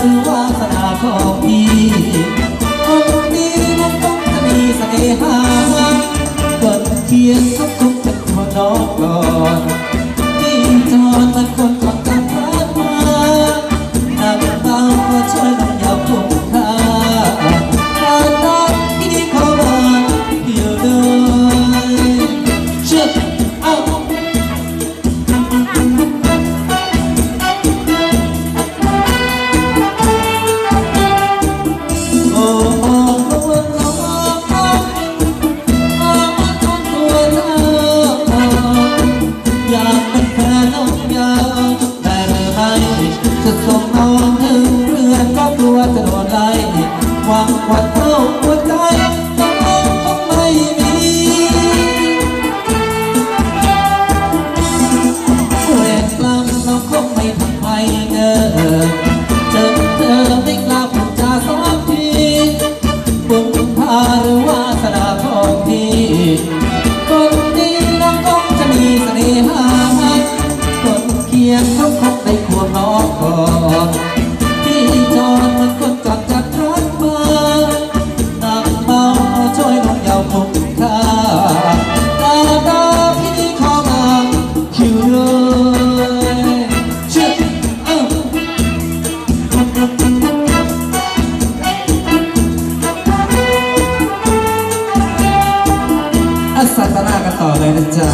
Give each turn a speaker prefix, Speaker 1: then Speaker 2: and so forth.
Speaker 1: หรือวาสนาของพี่คนดีนั้นต้องมีเสน่หากดเคียงทุกทุกๆเป็นตัวน้องก่อนที่จอดมันคนของกันพลาดมาหากเบาก็ช่วย ยาวแต่หรือไม่จะส่งน้องถึงเรือนก็กลัวจะโดนไล่หวังว่าเท้าหัวใจ เพียงเขาคงได้ควน้องก่อนที่จอนมันคนจอดจัดรักมาหนักเบาช่วยน้องยาวคงค่าตาตาพี่เข้ามาคิวเลยเชื่อเอ้าอาสัตนากันต่อเลยนะจ๊ะ